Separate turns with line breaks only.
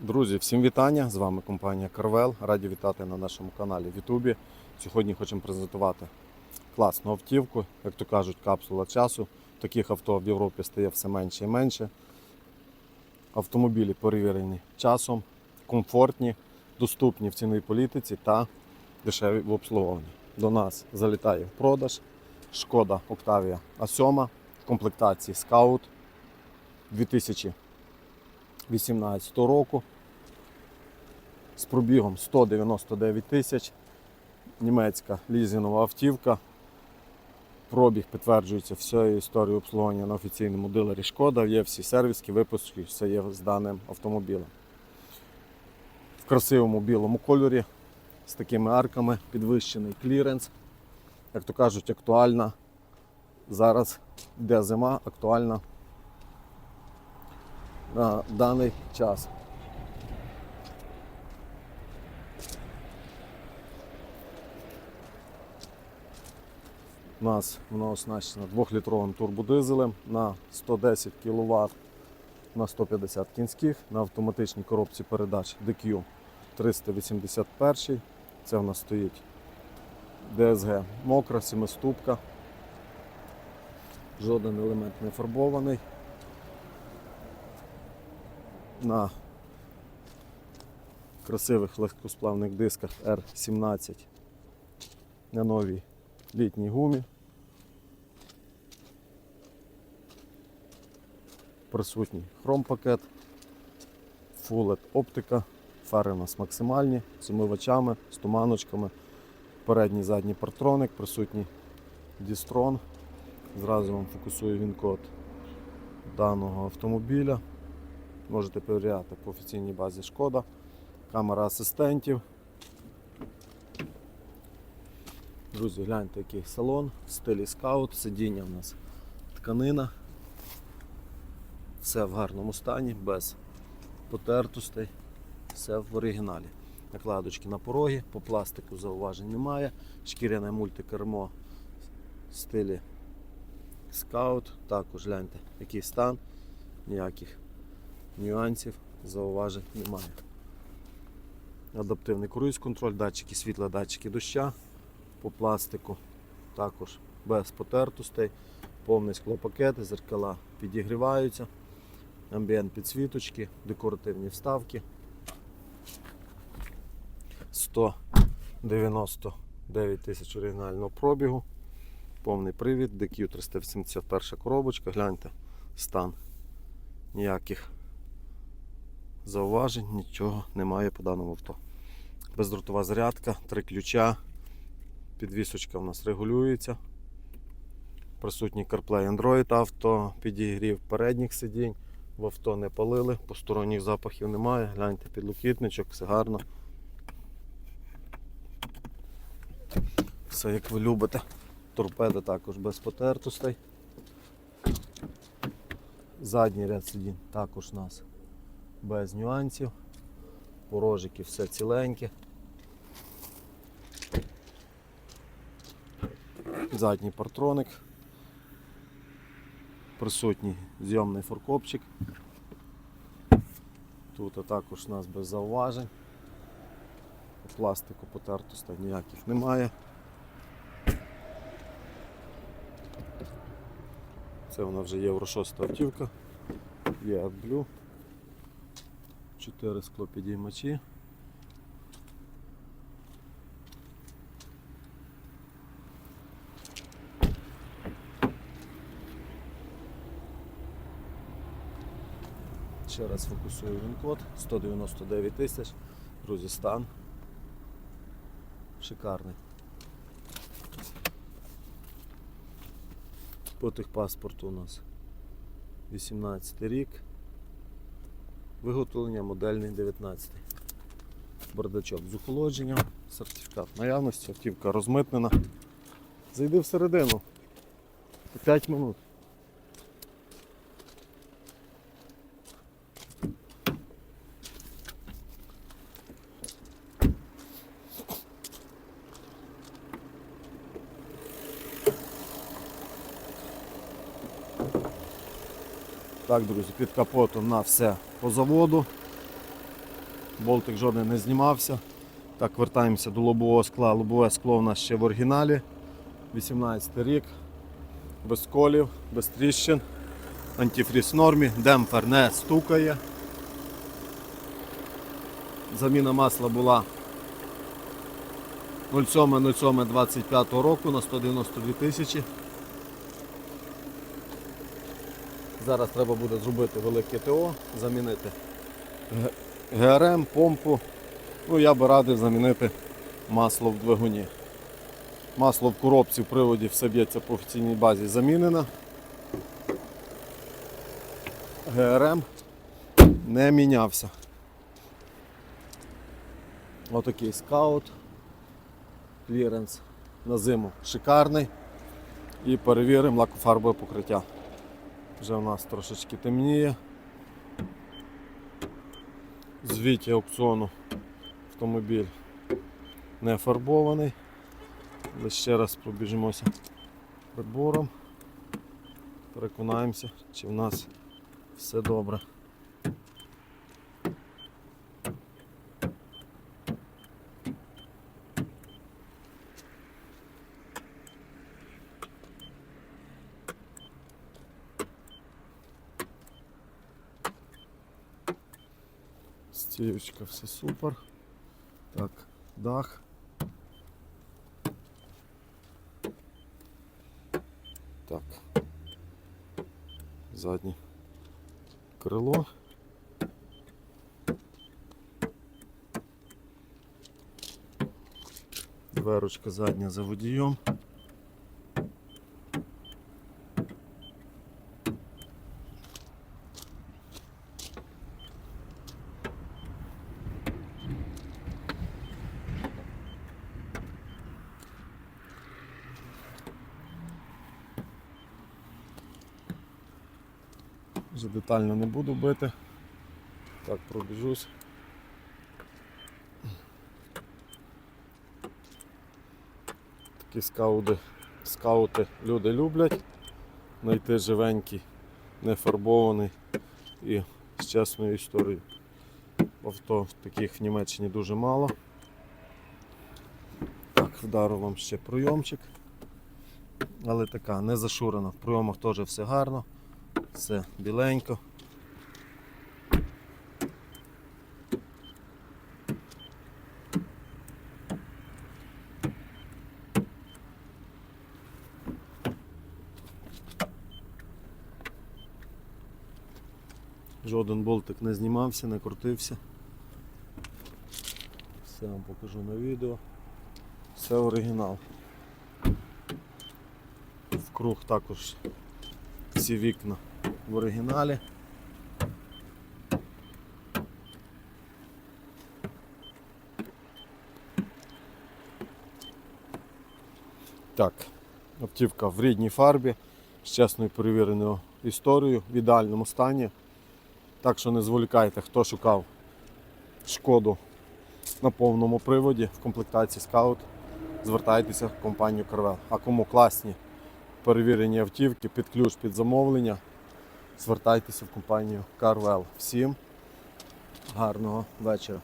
Друзі, всім вітання! З вами компанія Carvel. Раді вітати на нашому каналі в Ютубі. Сьогодні хочемо презентувати класну автівку, як то кажуть, капсула часу. Таких авто в Європі стає все менше і менше. Автомобілі перевірені часом, комфортні, доступні в ціновій політиці та дешеві в обслуговуванні. До нас залітає в продаж Шкода Octavia A7 в комплектації Scout 2018 року з пробігом 199 тисяч. Німецька лізінова автівка. Пробіг підтверджується всією історією обслуговування на офіційному дилері Шкода. Є всі сервіски, випуски, все є з даним автомобілем. В красивому білому кольорі з такими арками, підвищений кліренс. Як то кажуть, актуальна. Зараз йде зима, актуальна на даний час. У нас воно оснащено 2-літровим турбодизелем на 110 кВт на 150 кінських на автоматичній коробці передач DQ 381. Це в нас стоїть DSG мокра, семиступка. Жоден елемент не фарбований. На красивих легкосплавних дисках R17 на новій літній гумі. Присутній хромпакет, LED оптика, фари у нас максимальні, з умивачами, з туманочками, передній задній партроник, присутній дістрон. Зразу вам фокусує він код даного автомобіля. Можете перевіряти по офіційній базі Шкода, камера асистентів. Друзі, гляньте, який салон в стилі скаут, сидіння в нас тканина. Все в гарному стані, без потертостей, все в оригіналі. Накладочки на порогі, по пластику зауважень немає. Шкіряне мультикермо в стилі скаут. Також гляньте, який стан, ніяких нюансів, зауважень немає. Адаптивний круїз контроль, датчики світла, датчики доща по пластику, також без потертостей, повний склопакет, зеркала підігріваються, амбієнт підсвіточки, декоративні вставки. 199 тисяч оригінального пробігу, повний привід, DQ 381 коробочка, гляньте стан. Ніяких зауважень, нічого немає по даному авто. Бездротова зарядка, три ключа, Підвісочка у нас регулюється. Присутній CarPlay Android авто, підігрів передніх сидінь, в авто не палили, посторонніх запахів немає. Гляньте підлокітничок, все гарно. Все як ви любите. Торпеда також без потертостей. Задній ряд сидінь також у нас без нюансів. Порожики все ціленьке. задній партроник, присутній зйомний форкопчик. Тут також у нас без зауважень. Пластику потертостей ніяких немає. Це вона вже Євро 6 автівка, є AdBlue, 4 склопідіймачі. Ще раз фокусую він код 199 тисяч. Друзі, стан. Шикарний. По техпаспорту у нас 18 рік. Виготовлення модельний 19. Бардачок з охолодженням, сертифікат наявності, автівка розмитнена. Зайди всередину. 5 минут. Так, друзі, під капотом на все по заводу. болтик жоден не знімався. Так, вертаємося до лобового скла. Лобове скло у нас ще в оригіналі. 18 рік. Без колів, без тріщин. Антифріз нормі, демпфер не стукає. Заміна масла була 07.07.25 року на 192 тисячі. Зараз треба буде зробити велике ТО, замінити ГРМ, помпу. Ну, я би радив замінити масло в двигуні. Масло в коробці в приводі все б'ється по офіційній базі замінено. ГРМ не мінявся. Отакий скаут. Кліренс на зиму шикарний. І перевіримо лакофарбове покриття. Вже у нас трошечки темніє. Звіті аукціону автомобіль не фарбований. Але ще раз пробіжимося прибором. Переконаємося, чи в нас все добре. Стіючка, все супер. Так, дах. Так. Заднє крило. Дверочка задня за водієм. Вже детально не буду бити. Так, пробіжусь. Такі скаути, скаути люди люблять. Знайти живенький, нефарбований і з чесною історією. Авто таких в Німеччині дуже мало. Так, вдару вам ще пройомчик. Але така не зашурена. В пройомах теж все гарно. Все біленько. Жоден болтик не знімався, не крутився. Все вам покажу на відео. Все оригінал. В круг також всі вікна в оригіналі. Так, автівка в рідній фарбі, з чесною перевіреною історією, в ідеальному стані. Так що не зволікайте, хто шукав шкоду на повному приводі в комплектації скаут, звертайтеся в компанію Carvel. А кому класні перевірені автівки під ключ під замовлення, звертайтеся в компанію Carvel. Всім гарного вечора.